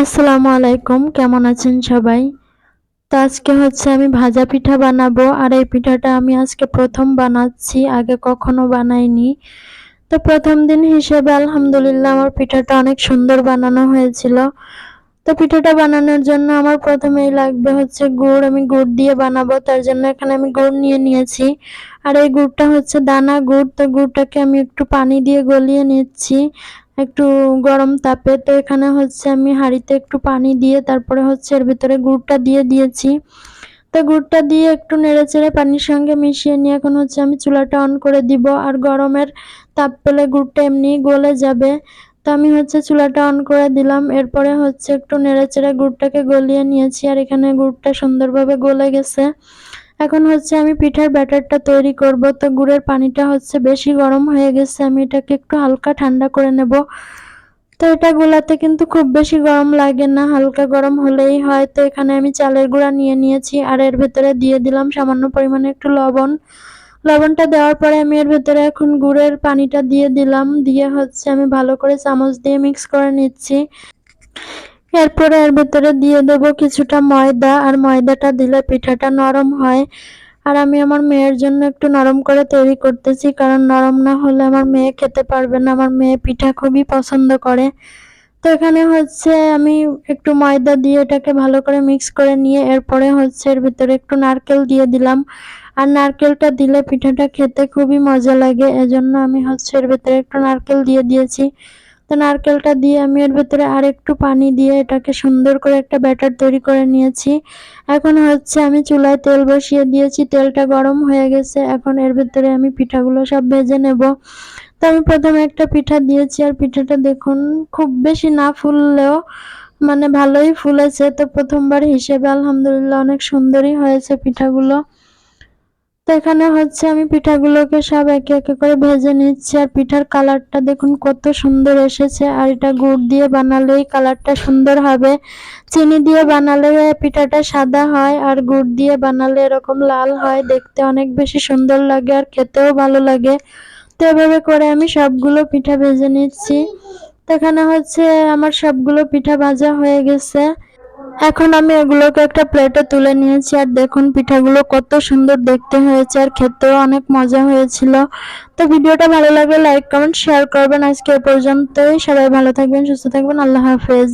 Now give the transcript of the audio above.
আসসালামু আলাইকুম, কেমন আছেন সবাই? তো আজকে হচ্ছে আমি ভাজা পিঠা বানাবো, আর এই পিঠাটা আমি আজকে প্রথম বানাচ্ছি, আগে কখনো বানাইনি। তো প্রথম দিন হিসেবে আলহামদুলিল্লাহ আমার পিঠাটা অনেক সুন্দর বানানো হয়েছিল। তো পিঠাটা বানানোর জন্য আমার প্রথমেই লাগবে হচ্ছে গুড়, আমি গুড় দিয়ে বানাবো, তার জন্য এখানে আমি গুড় নিয়ে নিয়েছি। আর এই গুড়টা হচ্ছে দানা গুড়, তো গুড়টাকে আমি একটু পানি দিয়ে গলিয়ে নিচ্ছি। একটু গরম তাপে, তো এখানে হচ্ছে আমি হাঁড়িতে একটু পানি দিয়ে তারপরে হচ্ছে এর ভিতরে গুড়টা দিয়ে দিয়েছি। তো গুড়টা দিয়ে একটু নেড়ে চেড়ে পানির সঙ্গে মিশিয়ে নিয়ে এখন হচ্ছে আমি চুলাটা অন করে দিব। আর গরমের তাপ পেলে গুড়টা এমনি গলে যাবে। তো আমি হচ্ছে চুলাটা অন করে দিলাম। এরপরে হচ্ছে একটু নেড়ে চেড়ে গুড়টাকে গলিয়ে নিয়েছি। আর এখানে গুড়টা সুন্দরভাবে গলে গেছে। এখন হচ্ছে আমি পিঠার ব্যাটারটা তৈরি করব। তো গুড়ের পানিটা হচ্ছে বেশি গরম হয়ে গেছে, আমি এটাকে একটু হালকা ঠান্ডা করে নেব। তো এটা গোলাতে কিন্তু খুব বেশি গরম লাগে না, হালকা গরম হলেই হয়। তো এখানে আমি চালের গুঁড়া নিয়ে নিয়েছি আর এর ভেতরে দিয়ে দিলাম সামান্য পরিমাণে একটু লবণ। লবণটা দেওয়ার পরে আমি এর ভেতরে এখন গুড়ের পানিটা দিয়ে দিলাম, দিয়ে হচ্ছে আমি ভালো করে চামচ দিয়ে মিক্স করে নিচ্ছি। এরপরে এর ভেতরে দিয়ে দেবো কিছুটা ময়দা, আর ময়দাটা দিলে পিঠাটা নরম হয়। আর আমি আমার মেয়ের জন্য একটু নরম করে তৈরি করতেছি, কারণ নরম না হলে আমার মেয়ে খেতে পারবে না। আমার মেয়ে পিঠা খুবই পছন্দ করে। তো এখানে হচ্ছে আমি একটু ময়দা দিয়ে এটাকে ভালো করে মিক্স করে নিয়ে এরপরে হচ্ছে এর ভিতরে একটু নারকেল দিয়ে দিলাম। আর নারকেলটা দিলে পিঠাটা খেতে খুবই মজা লাগে, এজন্য আমি হচ্ছে এর ভিতরে একটু নারকেল দিয়ে দিয়েছি। তো নারকেলটা দিয়ে আমি এর ভেতরে আর একটু পানি দিয়ে এটাকে সুন্দর করে একটা ব্যাটার তৈরি করে নিয়েছি। এখন হচ্ছে আমি চুলায় তেল বসিয়ে দিয়েছি, তেলটা গরম হয়ে গেছে। এখন এর ভেতরে আমি পিঠাগুলো সব ভেজে নেব। তো আমি প্রথমে একটা পিঠা দিয়েছি, আর পিঠাটা দেখুন খুব বেশি না ফুললেও মানে ভালোই ফুলেছে। তো প্রথমবার হিসেবে আলহামদুলিল্লাহ অনেক সুন্দরই হয়েছে পিঠাগুলো। তো এখানে হচ্ছে, আমি পিঠাগুলোকে সব একে একে করে ভেজে নিচ্ছি। আর পিঠার কালারটা দেখুন কত সুন্দর এসেছে। আর এটা গুড় দিয়ে বানালেই কালারটা সুন্দর হবে। চিনি দিয়ে বানালে পিঠাটা সাদা হয়, আর গুড় দিয়ে বানালে এরকম লাল হয়। দেখতে অনেক বেশি সুন্দর লাগে আর খেতেও ভালো লাগে। তো এভাবে করে আমি সবগুলো পিঠা ভেজে নিচ্ছি। তো এখানে হচ্ছে, আমার সবগুলো পিঠা ভাজা হয়ে গেছে। এখন আমি এগুলোকে একটা প্লেটে তুলে নিয়েছি আর দেখুন পিঠাগুলো কত সুন্দর দেখতে হয়েছে আর খেতেও অনেক মজা হয়েছিল। তো ভিডিওটা ভালো লাগলে লাইক কমেন্ট শেয়ার করবেন। আজকে এ পর্যন্তই। সবাই ভালো থাকবেন, সুস্থ থাকবেন। আল্লাহ হাফেজ।